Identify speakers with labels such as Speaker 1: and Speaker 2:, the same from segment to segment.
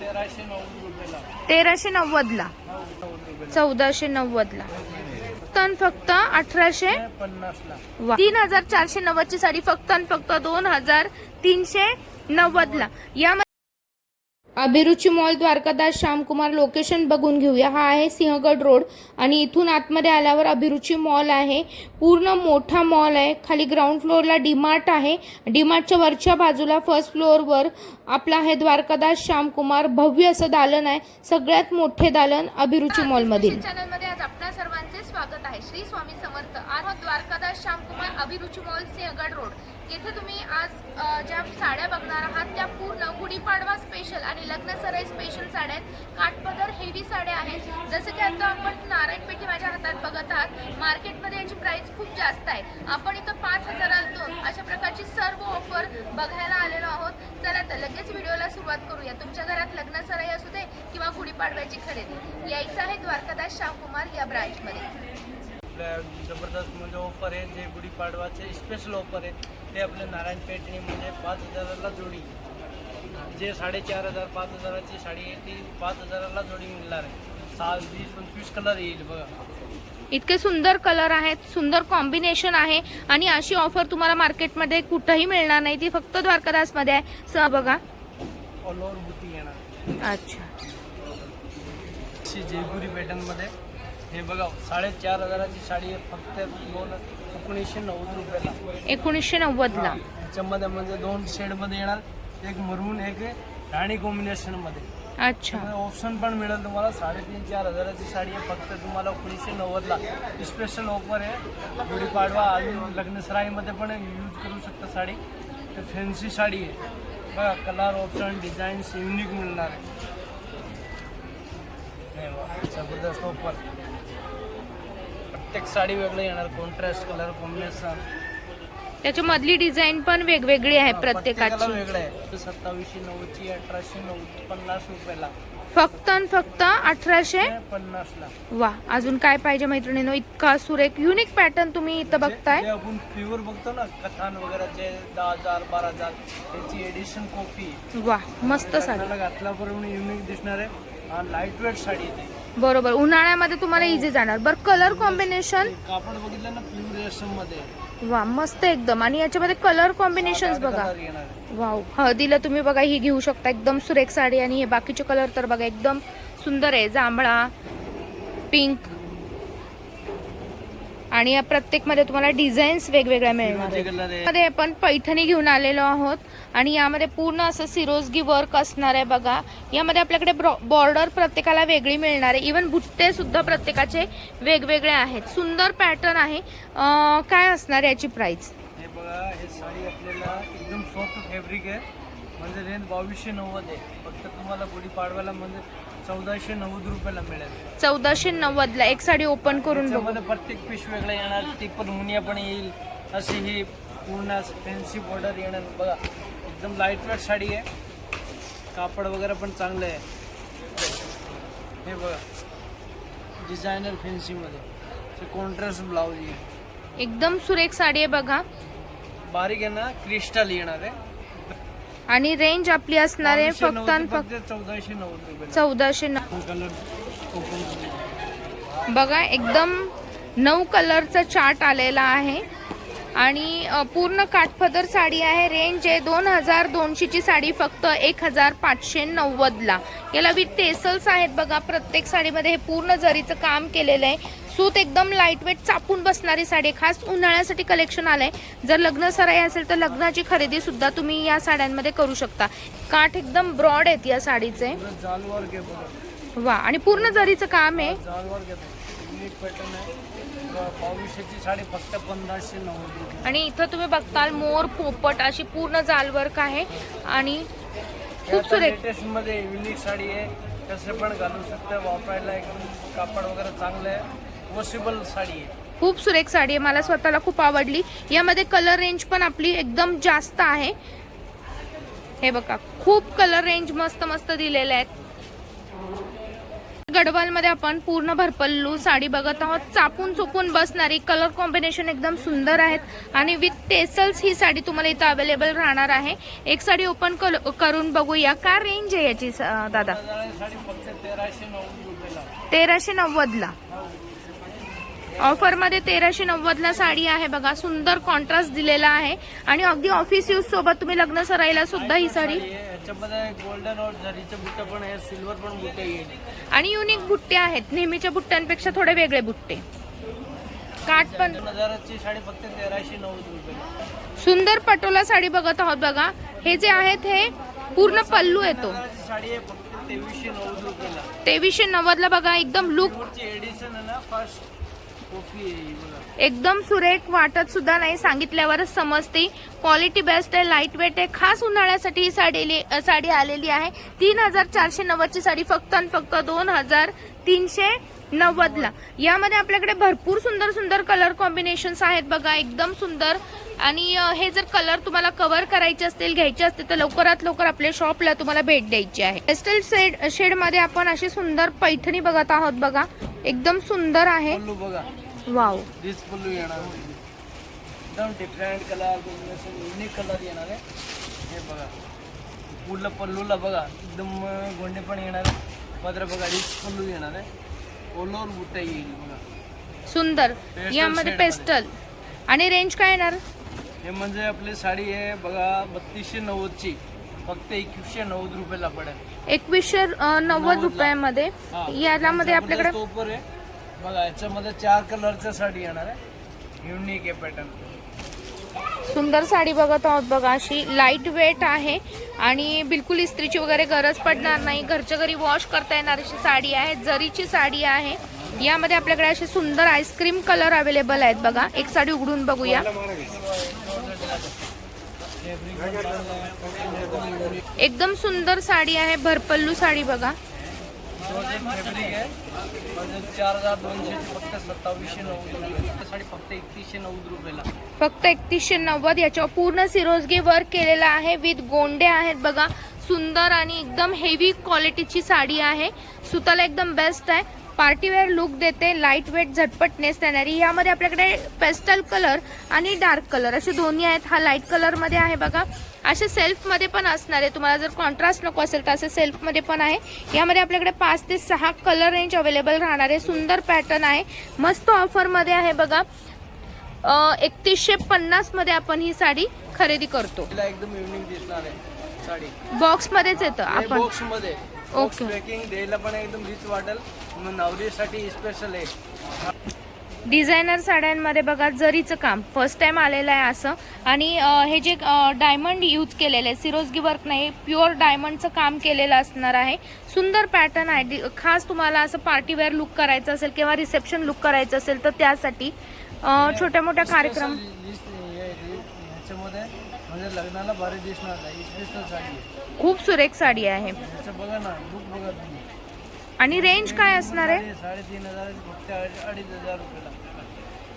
Speaker 1: तेराशे नव्वद
Speaker 2: तेराशे नव्वदला.
Speaker 1: नव्वद
Speaker 2: चौदाशे नव्वदला. तन फक्त अठराशे. तीन हजार चारशे नव्वदची साडी फक्त आणि फक्त दोन हजार तीनशे नव्वदला. यामध्ये अभिरुची मॉल द्वारकादास श्यामकुमार लोकेशन बघून घेऊया. हा आहे सिंहगड रोड आणि इथून आतमध्ये आल्यावर अभिरुची मॉल आहे. पूर्ण मोठा मॉल आहे. खाली ग्राउंड फ्लोअरला डीमार्ट आहे. डीमार्टच्या वरच्या बाजूला फर्स्ट फ्लोअरवर आपला आहे द्वारकादास श्यामकुमार. भव्य असं दालन आहे. सगळ्यात मोठे दालन अभिरुची मॉलमधील. चॅनलमध्ये आज आपण श्री स्वामी समर्थ आज द्वारकादास श्यामकुमार अभिरुची मॉल सिंहगड रोड. येथे तुम्ही आज ज्या साड्या बघणार आहात त्या पूर्ण गुढीपाडवा स्पेशल आणि लग्न सराई स्पेशल साड्या आहेत. काठपदर हेवी साड्या आहेत. जसं की आता आपण नारायणपेठी माझ्या हातात बघत आहात मार्केटमध्ये याची प्राइस खूप जास्त आहे. आपण इथं पाच हजारातून अशा प्रकारची सर्व ऑफर बघायला आलेलो आहोत. चला तर लगेच व्हिडिओला सुरुवात करूया. तुमच्या घरात लग्न सराई असू दे किंवा गुढीपाडव्याची खरेदी. यायचं आहे द्वारकादास श्यामकुमार या ब्रांचमध्ये
Speaker 1: आपल्या जबरदस्त म्हणजे ऑफर आहे जे गुढीपाडवाचे स्पेशल ऑफर आहे ते आपल्या नारायण पेठणी म्हणजे पाच हजाराला जोडी. जे साडेचार हजार पाच हजाराची साडी आहे ती पाच हजाराला जोडी मिळणार आहे. सहा वीस पंचवीस कलर येईल बघा.
Speaker 2: इतके सुंदर कलर आहेत सुंदर कॉम्बिनेशन आहे आणि अशी ऑफर तुम्हाला मार्केटमध्ये कुठंही मिळणार नाही. ती फक्त द्वारकादासमध्ये आहे. स बघा.
Speaker 1: ऑल ओव्हर बुटी येणार.
Speaker 2: अच्छा.
Speaker 1: जयपुरी पॅटर्नमध्ये हे बघा साडेचार हजाराची साडी आहे फक्त दोन एकोणीसशे नव्वद रुपयाला.
Speaker 2: एकोणीसशे नव्वदला.
Speaker 1: त्याच्यामध्ये म्हणजे दोन शेडमध्ये येणार एक मरून एक राणी कॉम्बिनेशनमध्ये
Speaker 2: अच्छा.
Speaker 1: ऑप्शन पण मिळेल तुम्हाला साडेतीन चार हजाराची साडी आहे फक्त तुम्हाला एकोणीसशे नव्वदला. स्पेशल ऑफर आहे. गुढीपाडवा अजून लग्नसराईमध्ये पण यूज करू शकता साडी. ते फॅन्सी साडी आहे. बघा कलर ऑप्शन डिझाईन्स युनिक मिळणार आहे. हे बघा, जबरदस्त ऑफर प्रत्येक साडी वेगळं येणार कॉन्ट्रास्ट कलर कॉम्बिनेशन
Speaker 2: त्याच्या मधली डिझाईन पण वेगवेगळी आहे प्रत्येकाची.
Speaker 1: वेगळं आहे. सत्तावीसशे अठराशे नव्वद पन्नास रुपयाला.
Speaker 2: फक्त आणि फक्त अठराशे?
Speaker 1: पन्नासला.
Speaker 2: वा अजून काय पाहिजे मैत्रिणीनो? इतका सुरेख युनिक पॅटर्न तुम्ही इथं बघताय.
Speaker 1: जे जे आपण प्युअर बघतो ना कथान वगैरेचे दहा हजार बारा हजार त्याची एडिशन कॉपी
Speaker 2: वा मस्त साडी.
Speaker 1: घातल्यापर्यंत युनिक दिसणार आहे. लाइट वेट साडी येते.
Speaker 2: बरोबर. उन्हाळ्यामध्ये तुम्हाला इझी जाणार. बरं कलर कॉम्बिनेशन
Speaker 1: कापड बघितलं ना प्युअर रेशममध्ये.
Speaker 2: वा मस्त एकदम. आणि याच्यामध्ये कलर कॉम्बिनेशन बघा.
Speaker 1: कलर येणार आहे.
Speaker 2: वाव. हळदीला तुम्ही बघा ही घेऊ शकता. एकदम सुरेख साडी आणि हे बाकीचे कलर तर बघा एकदम सुंदर आहे. जांभळा पिंक आणि या प्रत्येकमध्ये तुम्हाला डिझाईन्स वेगवेगळ्या मिळणार मध्ये आपण पैठणी घेऊन आलेलो आहोत आणि यामध्ये पूर्ण असं सिरोजगी वर्क असणार आहे बघा. यामध्ये आपल्याकडे बॉर्डर प्रत्येकाला वेगळी मिळणार आहे. इवन बुट्टे सुद्धा प्रत्येकाचे वेगवेगळे आहेत. सुंदर पॅटर्न आहे. काय असणार याची प्राइस
Speaker 1: हे बघा हे साडी आपल्याला एकदम सॉफ्ट फॅब्रिक आहे. म्हणजे रेंज बावीसशे नव्वद आहे. फक्त तुम्हाला गुढीपाडव्याला म्हणजे चौदाशे नव्वद रुपयाला मिळेल.
Speaker 2: चौदाशे नव्वद ला एक साडी ओपन करून बघू.
Speaker 1: त्याच्यामध्ये प्रत्येक पीस वेगळं येणार ती पण मुनिया पण येईल. अशी ही पूर्ण फॅन्सी बॉर्डर येणार. बघा एकदम लाइट वेट साडी आहे. कापड वगैरे पण चांगलं आहे. हे बघा डिझायनर फॅन्सीमध्ये कॉन्ट्रास्ट ब्लाऊज आहे
Speaker 2: एकदम सुरेख साडी आहे बघा.
Speaker 1: बारीक आहे ना क्रिस्टल येणार आहे.
Speaker 2: आणि रेंज आपली असणार आहे फक्त आणि फक्त
Speaker 1: चौदाशे नव्वद रुपये.
Speaker 2: चौदाशे न-
Speaker 1: कलर ओपन
Speaker 2: बघा एकदम नऊ कलरचा चार्ट आलेला आहे. आणि पूर्ण काठपदर साडी आहे. रेंज आहे दोन हजार दोनशेची साडी फक्त एक हजार पाचशे नव्वदला याला विथ टेसल्स आहेत बघा. प्रत्येक साडीमध्ये हे पूर्ण जरीचं काम केलेलं आहे. सूत एकदम लाइट वेट चापून बसणारी साडी आहे. खास उन्हाळ्यासाठी कलेक्शन आलंय. जर लग्न सराई असेल तर लग्नाची खरेदी सुद्धा तुम्ही या साड्यांमध्ये करू शकता. काठ एकदम ब्रॉड आहेत या साडीचे. वा आणि पूर्ण जरीचं काम आहे.
Speaker 1: आहे
Speaker 2: आणि इथं तुम्ही बघताल मोर पोपट अशी पूर्ण जालवर्क आहे. आणि खूप सुरेख.
Speaker 1: मध्ये युनिक साडी आहे. कसे पण घालू शकता. वापरायला एकदम कापड वगैरे चांगलं आहे. वॉशेबल साडी आहे.
Speaker 2: खूप सुरेख साडी आहे. मला स्वतःला खूप आवडली. यामध्ये कलर रेंज पण आपली एकदम जास्त आहे. हे बघा खूप कलर रेंज मस्त मस्त दिलेले आहेत. गडवालमध्ये आपण पूर्ण भरपल्लू साडी बघत आहोत. चापून चुपून बसणारी कलर कॉम्बिनेशन एकदम सुंदर आहेत. आणि विथ टेसल्स ही साडी तुम्हाला इथं अवेलेबल राहणार आहे. एक साडी ओपन करून बघूया. काय रेंज आहे याची दादा?
Speaker 1: तेराशे
Speaker 2: नव्वदला. ऑफरमध्ये तेराशे नव्वदला साडी आहे बघा सुंदर कॉन्ट्रास्ट दिलेला आहे. आणि अगदी ऑफिस यूज सोबत तुम्ही लग्न सराईला सुद्धा ही साडी.
Speaker 1: गोल्डन पण आहे सिल्वर पण बुट्टे
Speaker 2: आणि युनिक बुट्टे आहेत. नेहमीच्या बुट्ट्यांपेक्षा थोडे वेगळे बुट्टे. काठ पण सुंदर पटोला साडी बघत आहोत बघा. हे जे आहेत हे पूर्ण पल्लू येतो
Speaker 1: तेवीसशे नव्वद
Speaker 2: नव्वदला बघा एकदम लुक
Speaker 1: एडिशन
Speaker 2: एकदम सुरेख वाटत सुद्धा नाही सांगितल्यावरच समजते. क्वालिटी बेस्ट आहे लाइट वेट आहे. खास उन्हाळ्यासाठी ही साडी साडी आलेली आहे. तीन हजार चारशे नव्वदची साडी फक्त आणि फक्त दोन हजार तीनशे नव्वदला. यामध्ये आपल्याकडे भरपूर सुंदर सुंदर कलर कॉम्बिनेशन्स आहेत बघा. एकदम सुंदर. आणि हे जर कलर तुम्हाला कव्हर करायचे असतील घ्यायचे असतील तर लवकरात लवकर आपल्या शॉपला तुम्हाला भेट द्यायची आहे. पेस्टल शेड शेडमध्ये आपण अशी सुंदर पैठणी बघत आहोत बघा. एकदम सुंदर आहे. वाव
Speaker 1: दिस पल्लू येणार एकदम different colour combination unique colour येणार आहे. हे बघा. पूर्ण पल्लूला बघा. एकदम गोंडे पण येणार आहे. पत्र बघा रिच पल्लू येणार आहे. ओलोर बुट्टा येईल बघा.
Speaker 2: सुंदर. यामध्ये पेस्टल आणि रेंज काय येणार?
Speaker 1: हे म्हणजे आपली साडी आहे बघा बत्तीसशे नव्वदची. फक्त एकवीसशे नव्वद रुपयाला पडेल.
Speaker 2: एकवीसशे नव्वद रुपयामध्ये.
Speaker 1: हा.
Speaker 2: यामध्ये आपल्याकडे
Speaker 1: बघा याच्यामध्ये चार कलरच्या साडी येणार आहे. युनिक आहे पॅटर्न
Speaker 2: सुंदर साडी बघत आहोत बघा अशी लाइट वेट आहे. आणि बिलकुल इस्त्रीची वगैरे गरज पडणार नाही. घरच्या घरी वॉश करता येणार अशी साडी आहे जरीची साडी आहे. यामध्ये आपल्याकडे असे सुंदर आईस्क्रीम कलर अवेलेबल आहेत बघा. एक साडी उघडून बघूया. एकदम सुंदर साडी आहे भरपल्लू साडी बघा.
Speaker 1: म्हणजे चार हजार दोनशे फक्त सत्तावीसशे नव्वद रुपये फक्त एकतीसशे नव्वद रुपयाला
Speaker 2: फक्त एकतीसशे नव्वद याच्यावर पूर्ण सिरोजगी वर्क केलेला आहे. विथ गोंडे आहेत बघा. सुंदर आणि एकदम हेवी क्वालिटीची साडी आहे. सुताला एकदम बेस्ट आहे. पार्टीवेअर लुक देते. लाइट वेट झटपट नेसता येणारी यामध्ये आपल्याकडे पेस्टल कलर आणि डार्क कलर असे दोन्ही आहेत. हा लाइट कलरमध्ये आहे बघा. असे सेल्फमध्ये पण असणार आहे. तुम्हाला जर कॉन्ट्रास्ट नको असेल तर असे सेल्फमध्ये पण आहे. यामध्ये आपल्याकडे पाच ते सहा कलर रेंज अवेलेबल राहणार आहे. सुंदर पॅटर्न आहे. मस्त ऑफरमध्ये आहे बघा. एकतीसशे पन्नासमध्ये आपण ही साडी खरेदी करतो.
Speaker 1: तिला एकदम युनिक दिसणार आहे साडी.
Speaker 2: बॉक्स मध्येच येतं आपण.
Speaker 1: बॉक्समध्ये बॉक्स
Speaker 2: ओके.
Speaker 1: पॅकिंग द्यायला पण एकदम रिच वाटेल. नवरीसाठी स्पेशल आहे.
Speaker 2: डिझायनर साड्यांमध्ये बघा जरीचं काम. फर्स्ट टाइम आलेलं आहे असं. आणि हे जे डायमंड यूज केलेलं आहे सिरोजगी वर्क नाही प्युअर डायमंडचं काम केलेलं असणार आहे. सुंदर पॅटर्न आहे. खास तुम्हाला असं पार्टीवेअर लुक करायचं असेल किंवा रिसेप्शन लुक करायचं असेल तर त्यासाठी छोट्या मोठ्या कार्यक्रम
Speaker 1: म्हणजे लग्नाला भारी दिसणार
Speaker 2: खूप सुरेख साडी आहे.
Speaker 1: ह्याचं बघा ना लुक बघा तुम्ही.
Speaker 2: आणि रेंज काय असणार आहे?
Speaker 1: साडे- साडेतीन हजार फक्त अडीच अडीच हजार रुपयाला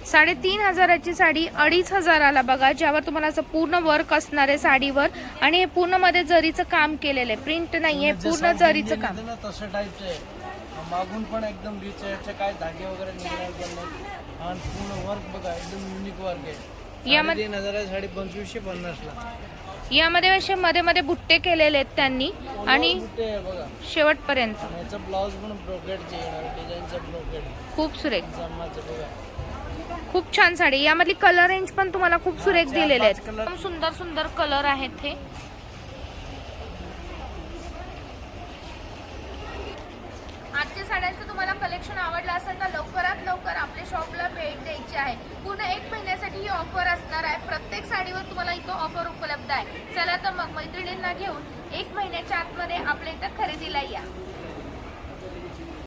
Speaker 2: साडेतीन हजाराची साडी अडीच हजाराला बघा ज्यावर तुम्हाला असं पूर्ण वर्क असणार आहे साडीवर. आणि हे पूर्णमध्ये जरीचं काम केलेलं आहे. प्रिंट नाहीये
Speaker 1: जसं
Speaker 2: पूर्ण जरीचं काम.
Speaker 1: आहे तसं टाईपचं आहे. मागून पण एकदम रिच आहे काय धागे वगैरे निघणार पण नाही आणि पूर्ण वर्क बघा एकदम युनिक वर्क आहे.
Speaker 2: यामध्ये-
Speaker 1: तीन हजार साडे पंचवीसशे पन्नासला.
Speaker 2: यामध्ये असे मध्ये मध्ये बुट्टे केलेले आहेत त्यांनी आणि
Speaker 1: बघा.
Speaker 2: शेवटपर्यंत.
Speaker 1: याचा पण डिझाईनचा
Speaker 2: खूप सुरेख. खूप छान साडी. यामधली कलर रेंज पण तुम्हाला खूप सुरेख दिलेले आहेत. सुंदर सुंदर कलर आहेत हे. साड्यांचं तुम्हाला कलेक्शन आवडलं असेल तर लवकरात लवकर आपल्या शॉपला भेट द्यायची आहे. पुन्हा एक महिन्यासाठी ही ऑफर असणार आहे. प्रत्येक साडीवर तुम्हाला इथं ऑफर उपलब्ध आहे. चला तर मग मैत्रिणींना घेऊन एक महिन्याच्या आतमध्ये आपल्या इथं खरेदीला या.